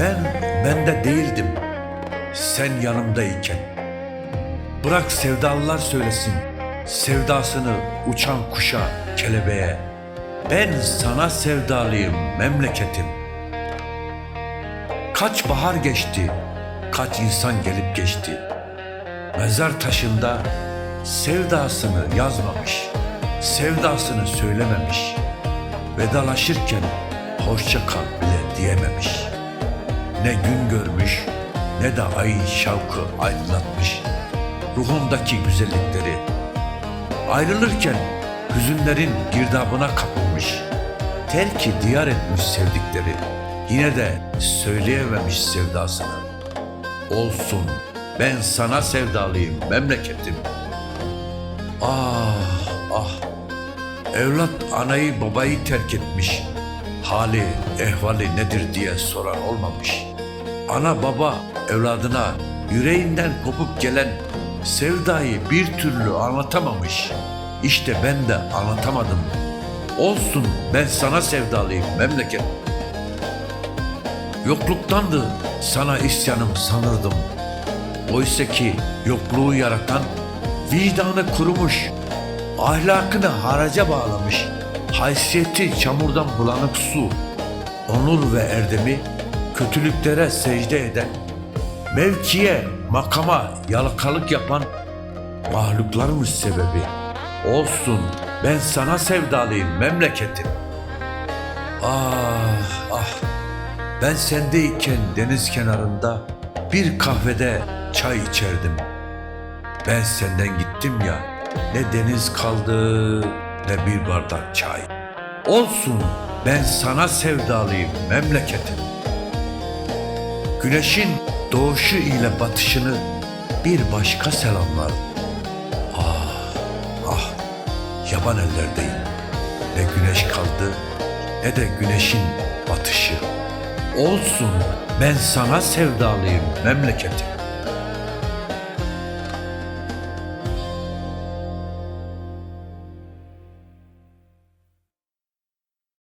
ben değildim. Sen yanımdayken. Bırak sevdalılar söylesin. Sevdasını uçan kuşa, kelebeğe. Ben sana sevdalıyım memleketim. Kaç bahar geçti, kaç insan gelip geçti. Mezar taşında sevdasını yazmamış, sevdasını söylememiş. Vedalaşırken hoşça kal. Ne gün görmüş ne de ay şavkı aydınlatmış ruhundaki güzellikleri. Ayrılırken hüzünlerin girdabına kapılmış. Terki diyar etmiş sevdikleri. Yine de söyleyememiş sevdasını. Olsun ben sana sevdalıyım memleketim. Ah ah Evlat anayı babayı terk etmiş. Hali, ehvali nedir diye soran olmamış. Ana baba evladına yüreğinden kopup gelen sevdayı bir türlü anlatamamış. İşte ben de anlatamadım. Olsun ben sana sevdalıyım memleket. Yokluktandı sana isyanım sanırdım. Oysa ki yokluğu yaratan vicdanı kurumuş, ahlakını haraca bağlamış, haysiyeti çamurdan bulanık su, onur ve erdemi kötülüklere secde eden, mevkiye, makama yalakalık yapan mahluklarmış sebebi. Olsun ben sana sevdalıyım memleketim. Ah ah ben sendeyken deniz kenarında bir kahvede çay içerdim. Ben senden gittim ya ne deniz kaldı ne bir bardak çay. Olsun ben sana sevdalıyım memleketim. Güneşin doğuşu ile batışını bir başka selamlar. Ah ah yaban ellerdeyim. Ne güneş kaldı ne de güneşin batışı. Olsun ben sana sevdalıyım memleketim.